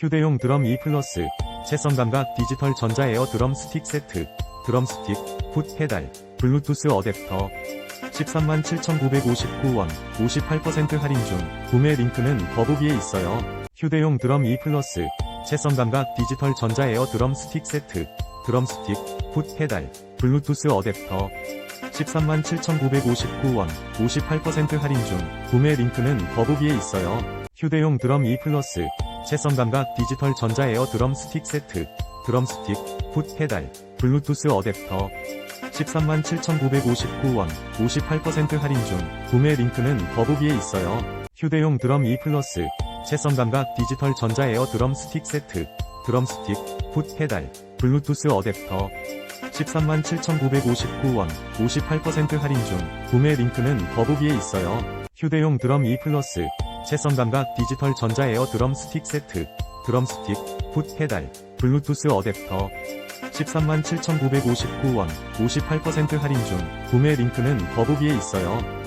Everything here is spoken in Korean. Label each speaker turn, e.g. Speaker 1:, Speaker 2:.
Speaker 1: 휴대용 드럼 2 플러스, 채선 감각 디지털 전자 에어 드럼 스틱 세트, 드럼 스틱, 풋 페달, 블루투스 어댑터. 137,959원, 58% 할인 중, 구매 링크는 더보기에 있어요. 휴대용 드럼 2 플러스, 채선 감각 디지털 전자 에어 드럼 스틱 세트, 드럼 스틱, 풋 페달, 블루투스 어댑터. 137,959원, 58% 할인 중, 구매 링크는 더보기에 있어요. 휴대용 드럼 2 플러스, 채선 감각 디지털 전자 에어 드럼 스틱 세트, 드럼 스틱, 풋 페달, 블루투스 어댑터. 137,959원, 58% 할인 중, 구매 링크는 더보기에 있어요. 휴대용 드럼 2 플러스, 채선 감각 디지털 전자 에어 드럼 스틱 세트, 드럼 스틱, 풋 페달, 블루투스 어댑터. 137,959원, 58% 할인 중, 구매 링크는 더보기에 있어요. 휴대용 드럼 2 플러스, 채선 감각 디지털 전자 에어 드럼 스틱 세트, 드럼 스틱, 풋 페달, 블루투스 어댑터. 137,959원, 58% 할인 중, 구매 링크는 더보기에 있어요.